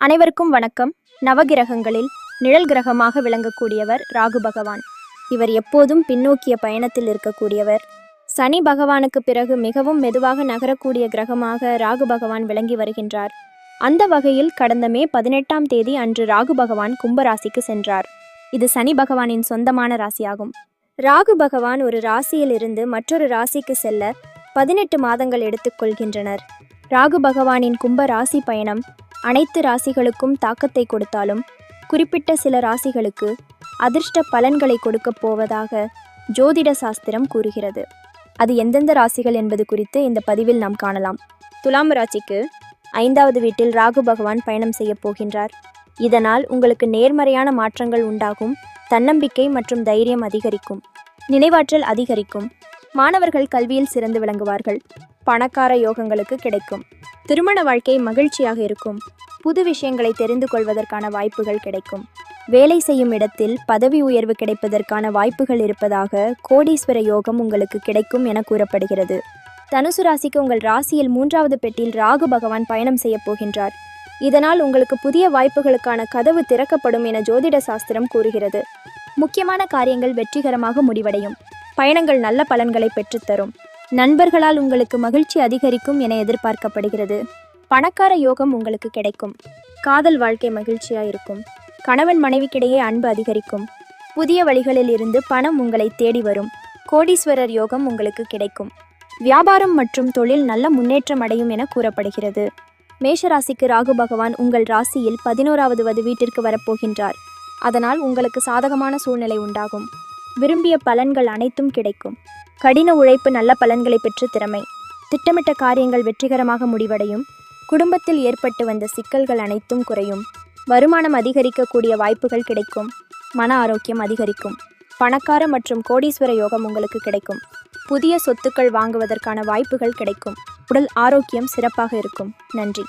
அனைவருக்கும் வணக்கம். நவகிரகங்களில் நிழல் கிரகமாக விளங்கக்கூடியவர் ராகு பகவான். இவர் எப்போதும் பின்னோக்கிய பயணத்தில் இருக்கக்கூடியவர். சனி பகவானுக்கு பிறகு மிகவும் மெதுவாக நகரக்கூடிய கிரகமாக ராகு பகவான் விளங்கி வருகின்றார். அந்த வகையில் கடந்த மே பதினெட்டாம் தேதி அன்று ராகு பகவான் கும்பராசிக்கு சென்றார். இது சனி பகவானின் சொந்தமான ராசியாகும். ராகு பகவான் ஒரு ராசியிலிருந்து மற்றொரு ராசிக்கு செல்ல பதினெட்டு மாதங்கள் எடுத்துக்கொள்கின்றனர் ராகு பகவானின் கும்ப ராசி பயணம் அனைத்து ராசிகளுக்கும் தாக்கத்தை கொடுத்தாலும் குறிப்பிட்ட சில ராசிகளுக்கு அதிர்ஷ்ட பலன்களை கொடுக்கப் போவதாக ஜோதிட சாஸ்திரம் கூறுகிறது. அது எந்தெந்த ராசிகள் என்பது குறித்து இந்த பதிவில் நாம் காணலாம். துலாம் ராசிக்கு ஐந்தாவது வீட்டில் ராகு பகவான் பயணம் செய்யப் போகின்றார். இதனால் உங்களுக்கு நேர்மறையான மாற்றங்கள் உண்டாகும் தன்னம்பிக்கை மற்றும் தைரியம் அதிகரிக்கும் நினைவாற்றல் அதிகரிக்கும் மாணவர்கள் கல்வியில் சிறந்து விளங்குவார்கள். பணக்கார யோகங்களுக்கு கிடைக்கும். திருமண வாழ்க்கை மகிழ்ச்சியாக இருக்கும். புது விஷயங்களை தெரிந்து கொள்வதற்கான வாய்ப்புகள் கிடைக்கும். வேலை செய்யும் இடத்தில் பதவி உயர்வு கிடைப்பதற்கான வாய்ப்புகள் இருப்பதாக கோடீஸ்வர யோகம் உங்களுக்கு கிடைக்கும் என கூறப்படுகிறது. தனுசு ராசிக்கு உங்கள் ராசியில் மூன்றாவது பெட்டியில் ராகு பகவான் பயணம் செய்யப் போகின்றார். இதனால் உங்களுக்கு புதிய வாய்ப்புகளுக்கான கதவு திறக்கப்படும் என ஜோதிட சாஸ்திரம் கூறுகிறது. முக்கியமான காரியங்கள் வெற்றிகரமாக முடிவடையும். பயணங்கள் நல்ல பலன்களை பெற்றுத்தரும். நண்பர்களால் உங்களுக்கு மகிழ்ச்சி அதிகரிக்கும் என எதிர்பார்க்கப்படுகிறது. பணக்கார யோகம் உங்களுக்கு கிடைக்கும். காதல் வாழ்க்கை மகிழ்ச்சியாக இருக்கும் கணவன் மனைவிக்கிடையே அன்பு அதிகரிக்கும். புதிய வழிகளில் இருந்து பணம் உங்களை தேடி வரும். கோடீஸ்வரர் யோகம் உங்களுக்கு கிடைக்கும். வியாபாரம் மற்றும் தொழில் நல்ல முன்னேற்றம் அடையும் என கூறப்படுகிறது. மேஷராசிக்கு ராகு பகவான் உங்கள் ராசியில் பதினோராவது வது வீட்டிற்கு வரப்போகின்றார். அதனால் உங்களுக்கு சாதகமான சூழ்நிலை உண்டாகும். விரும்பிய பலன்கள் அனைத்தும் கிடைக்கும். கடின உழைப்பு நல்ல பலன்களை பெற்று திறமை. திட்டமிட்ட காரியங்கள் வெற்றிகரமாக முடிவடையும். குடும்பத்தில் ஏற்பட்டு வந்த சிக்கல்கள் அனைத்தும் குறையும். வருமானம் அதிகரிக்கக்கூடிய வாய்ப்புகள் கிடைக்கும். மன ஆரோக்கியம் அதிகரிக்கும். பணக்கார மற்றும் கோடீஸ்வர யோகம் உங்களுக்கு கிடைக்கும். புதிய சொத்துக்கள் வாங்குவதற்கான வாய்ப்புகள் கிடைக்கும். உடல் ஆரோக்கியம் சிறப்பாக இருக்கும். நன்றி.